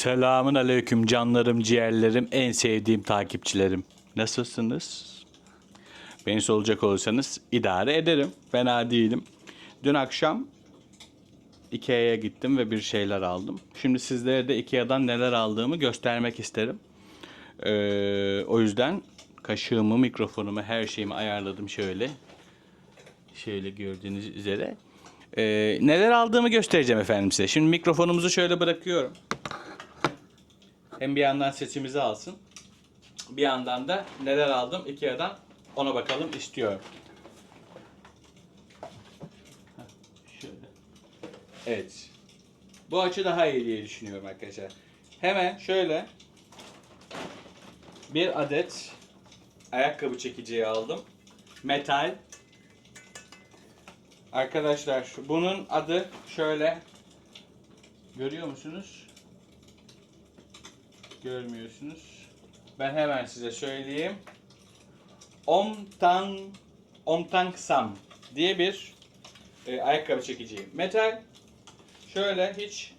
Selamun aleyküm canlarım, ciğerlerim, en sevdiğim takipçilerim. Nasılsınız? Beni soracak olursanız idare ederim. Fena değilim. Dün akşam Ikea'ya gittim ve bir şeyler aldım. Şimdi sizlere de Ikea'dan neler aldığımı göstermek isterim. Ee, o yüzden kaşığımı, mikrofonumu, her şeyimi ayarladım şöyle. Şöyle gördüğünüz üzere. Ee, neler aldığımı göstereceğim efendim size. Şimdi mikrofonumuzu şöyle bırakıyorum. Hem bir yandan sesimizi alsın. Bir yandan da neler aldım Ikea'dan ona bakalım istiyorum. Evet. Bu açı daha iyi diye düşünüyorum arkadaşlar. Hemen şöyle bir adet ayakkabı çekiciyi aldım. Metal. Arkadaşlar bunun adı şöyle. Görüyor musunuz? Görmüyorsunuz. Ben hemen size söyleyeyim. Omtang Omtang Sam diye bir e, ayakkabı çekeceğim. Metal. Şöyle hiç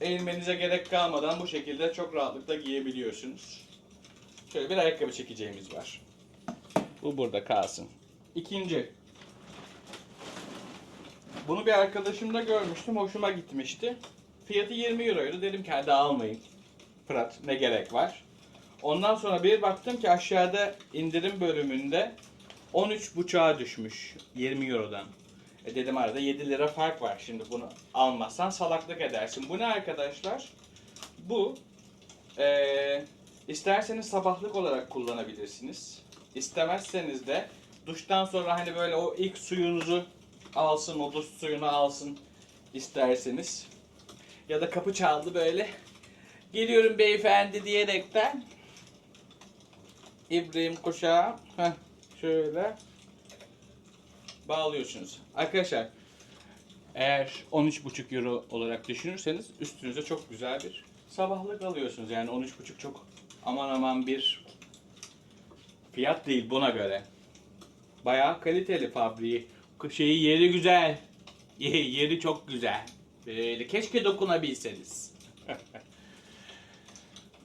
eğilmenize gerek kalmadan bu şekilde çok rahatlıkla giyebiliyorsunuz. Şöyle bir ayakkabı çekeceğimiz var. Bu burada kalsın. İkinci. Bunu bir arkadaşımda görmüştüm. Hoşuma gitmişti. Fiyatı 20 euroydu. Dedim ki hadi almayın. Fırat ne gerek var. Ondan sonra bir baktım ki aşağıda indirim bölümünde 13.5'a düşmüş 20 eurodan. E dedim arada 7 lira fark var. Şimdi bunu almazsan salaklık edersin. Bu ne arkadaşlar? Bu eee isterseniz sabahlık olarak kullanabilirsiniz. İstemezseniz de duştan sonra hani böyle o ilk suyunuzu alsın, o duş suyunu alsın isterseniz. Ya da kapı çaldı böyle. Geliyorum beyefendi diyerekten. İbrahim kuşağı. Heh, şöyle. Bağlıyorsunuz. Arkadaşlar eğer 13,5 euro olarak düşünürseniz üstünüze çok güzel bir sabahlık alıyorsunuz. Yani 13,5 çok aman aman bir fiyat değil buna göre. Bayağı kaliteli fabriği. Şeyi yeri güzel. Ye- Yeri çok güzel. Böyle keşke dokunabilseniz.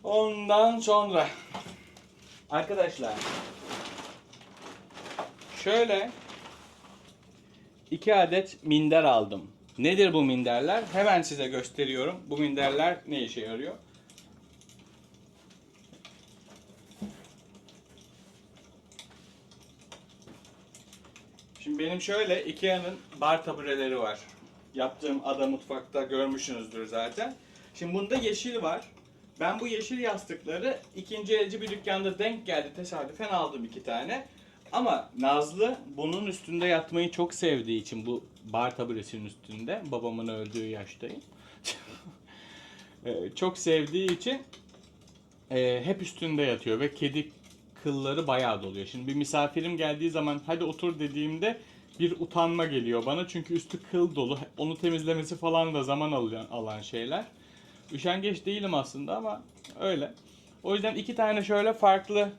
Ondan sonra arkadaşlar şöyle iki adet minder aldım. Nedir bu minderler? Hemen size gösteriyorum. Bu minderler ne işe yarıyor? Şimdi benim şöyle Ikea'nın bar tabureleri var. Yaptığım ada mutfakta görmüşsünüzdür zaten. Şimdi bunda yeşil var. Ben bu yeşil yastıkları ikinci elci bir dükkanda denk geldi. Tesadüfen aldım iki tane. Ama Nazlı bunun üstünde yatmayı çok sevdiği için bu bar taburesinin üstünde. Babamın öldüğü yaştayım. Ee, çok sevdiği için e, hep üstünde yatıyor ve kedi kılları bayağı doluyor. Şimdi bir misafirim geldiği zaman hadi otur dediğimde bir utanma geliyor bana çünkü üstü kıl dolu. Onu temizlemesi falan da zaman alan, alan şeyler. Üşengeç değilim aslında ama öyle. O yüzden iki tane şöyle farklı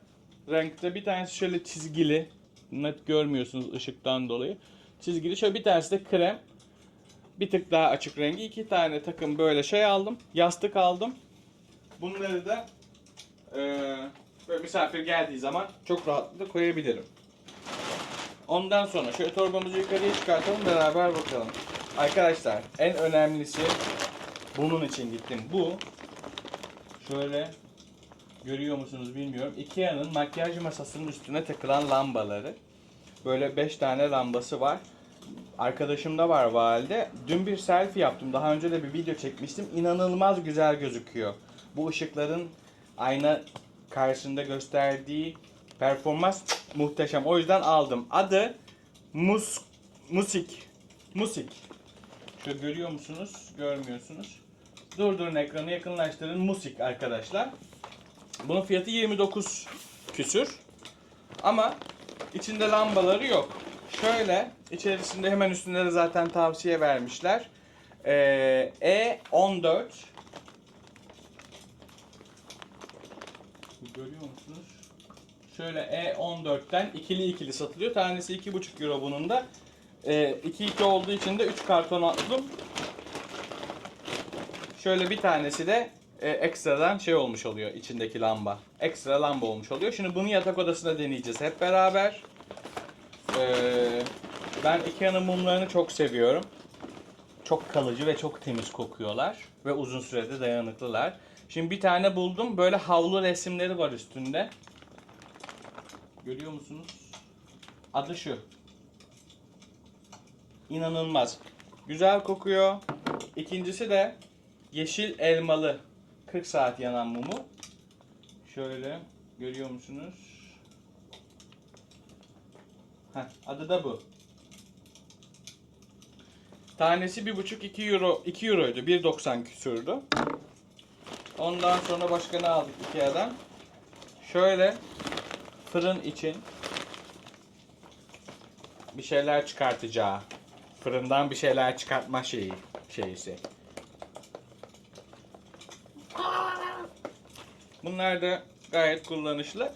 renkte bir tanesi şöyle çizgili. Net görmüyorsunuz ışıktan dolayı. Çizgili şöyle bir tanesi de krem. Bir tık daha açık rengi. iki tane takım böyle şey aldım. Yastık aldım. Bunları da eee böyle misafir geldiği zaman çok rahatlıkla koyabilirim. Ondan sonra şöyle torbamızı yukarıya çıkartalım beraber bakalım. Arkadaşlar en önemlisi bunun için gittim. Bu şöyle görüyor musunuz bilmiyorum. Ikea'nın makyaj masasının üstüne takılan lambaları. Böyle 5 tane lambası var. Arkadaşımda var valide. Dün bir selfie yaptım. Daha önce de bir video çekmiştim. İnanılmaz güzel gözüküyor. Bu ışıkların ayna karşısında gösterdiği performans muhteşem. O yüzden aldım. Adı Mus Musik. Musik. Şöyle görüyor musunuz? Görmüyorsunuz. Durdurun ekranı yakınlaştırın. Musik arkadaşlar. Bunun fiyatı 29 küsür. Ama içinde lambaları yok. Şöyle içerisinde hemen üstünde de zaten tavsiye vermişler. Ee, E14 Görüyor musunuz? Şöyle E14'ten ikili ikili satılıyor. Tanesi 2,5 euro bunun da. Ee, 2-2 olduğu için de 3 karton attım. Şöyle bir tanesi de e, ekstradan şey olmuş oluyor içindeki lamba. Ekstra lamba olmuş oluyor. Şimdi bunu yatak odasında deneyeceğiz hep beraber. Ee, ben Ikea'nın mumlarını çok seviyorum. Çok kalıcı ve çok temiz kokuyorlar. Ve uzun sürede dayanıklılar. Şimdi bir tane buldum. Böyle havlu resimleri var üstünde. Görüyor musunuz? Adı şu. İnanılmaz. Güzel kokuyor. İkincisi de yeşil elmalı 40 saat yanan mumu. Şöyle görüyor musunuz? Heh, adı da bu. Tanesi 1,5-2 euro 2 euroydu. 1.90 küsürdü. Ondan sonra başka ne aldık Ikea'dan? Şöyle fırın için bir şeyler çıkartacağı. Fırından bir şeyler çıkartma şeyi şeysi. Bunlar da gayet kullanışlı.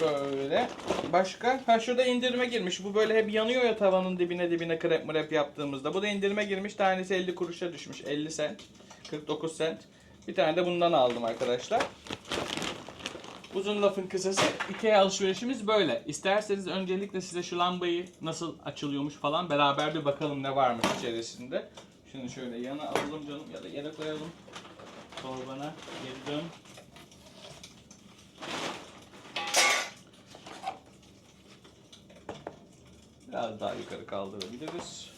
Böyle. Başka? Ha şurada indirime girmiş. Bu böyle hep yanıyor ya tavanın dibine dibine krep mrep yaptığımızda. Bu da indirime girmiş. Tanesi 50 kuruşa düşmüş. 50 sent. 49 sent. Bir tane de bundan aldım arkadaşlar. Uzun lafın kısası Ikea alışverişimiz böyle. İsterseniz öncelikle size şu lambayı nasıl açılıyormuş falan beraber bir bakalım ne varmış içerisinde. Şimdi şöyle yana alalım canım ya da yere koyalım. Torbana geri dön. Biraz daha yukarı kaldırabiliriz.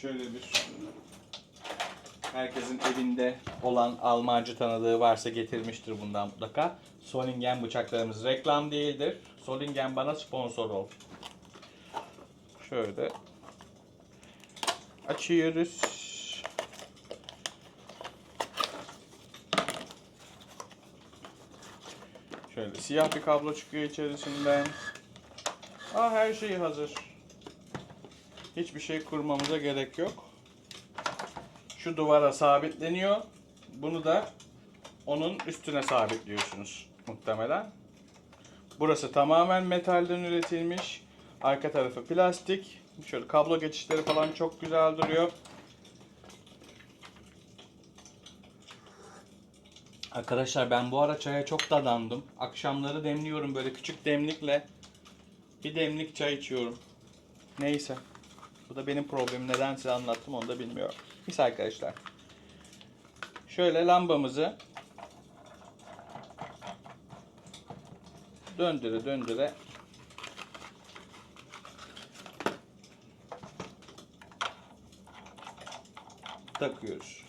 Şöyle bir herkesin evinde olan Almancı tanıdığı varsa getirmiştir bundan mutlaka. Solingen bıçaklarımız reklam değildir. Solingen bana sponsor ol. Şöyle açıyoruz. Şöyle siyah bir kablo çıkıyor içerisinden. Aa her şey hazır. Hiçbir şey kurmamıza gerek yok. Şu duvara sabitleniyor. Bunu da onun üstüne sabitliyorsunuz muhtemelen. Burası tamamen metalden üretilmiş. Arka tarafı plastik. Şöyle kablo geçişleri falan çok güzel duruyor. Arkadaşlar ben bu ara çaya çok dadandım. Akşamları demliyorum böyle küçük demlikle. Bir demlik çay içiyorum. Neyse. Bu da benim problemim. Neden size anlattım onu da bilmiyorum. Mis arkadaşlar. Şöyle lambamızı döndüre döndüre takıyoruz.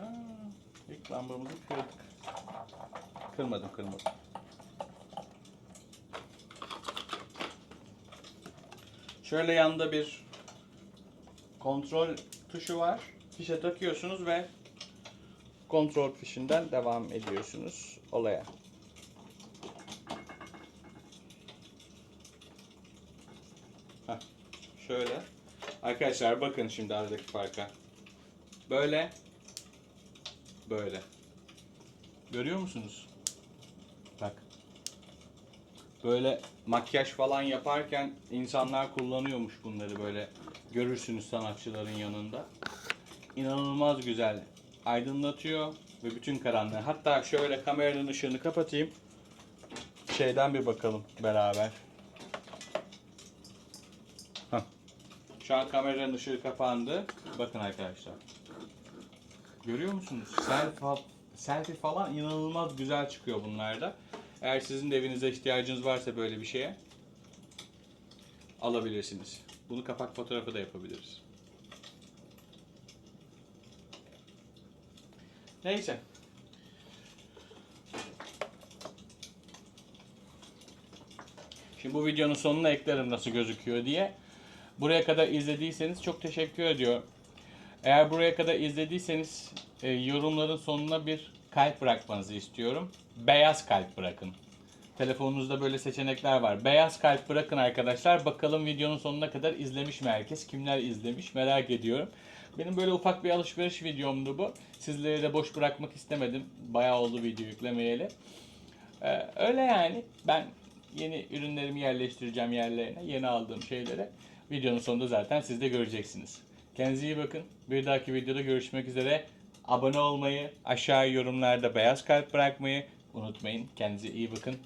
Ha, ilk lambamızı kırdık. Kırmadım kırmadım. Şöyle yanda bir kontrol tuşu var. Fişe takıyorsunuz ve kontrol fişinden devam ediyorsunuz olaya. Heh, şöyle. Arkadaşlar bakın şimdi aradaki farka. Böyle. Böyle. Görüyor musunuz? Böyle makyaj falan yaparken insanlar kullanıyormuş bunları böyle. Görürsünüz sanatçıların yanında. İnanılmaz güzel. Aydınlatıyor ve bütün karanlığı. Hatta şöyle kameranın ışığını kapatayım. Şeyden bir bakalım beraber. Hah. Şu an kameranın ışığı kapandı. Bakın arkadaşlar. Görüyor musunuz? Selfie, selfie falan inanılmaz güzel çıkıyor bunlarda. Eğer sizin de evinize ihtiyacınız varsa böyle bir şeye alabilirsiniz. Bunu kapak fotoğrafı da yapabiliriz. Neyse. Şimdi bu videonun sonuna eklerim nasıl gözüküyor diye. Buraya kadar izlediyseniz çok teşekkür ediyorum. Eğer buraya kadar izlediyseniz e, yorumların sonuna bir kalp bırakmanızı istiyorum. Beyaz kalp bırakın. Telefonunuzda böyle seçenekler var. Beyaz kalp bırakın arkadaşlar. Bakalım videonun sonuna kadar izlemiş mi herkes? Kimler izlemiş merak ediyorum. Benim böyle ufak bir alışveriş videomdu bu. Sizleri de boş bırakmak istemedim. Bayağı oldu video yüklemeyeli. Ee, öyle yani. Ben yeni ürünlerimi yerleştireceğim yerlerine. Yeni aldığım şeylere. Videonun sonunda zaten siz de göreceksiniz. Kendinize iyi bakın. Bir dahaki videoda görüşmek üzere. Abone olmayı, aşağı yorumlarda beyaz kalp bırakmayı unutmayın. Kendinize iyi bakın.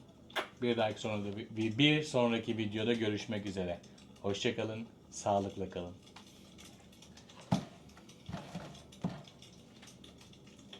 Bir dahaki sonraki bir, bir sonraki videoda görüşmek üzere. Hoşçakalın, sağlıkla kalın.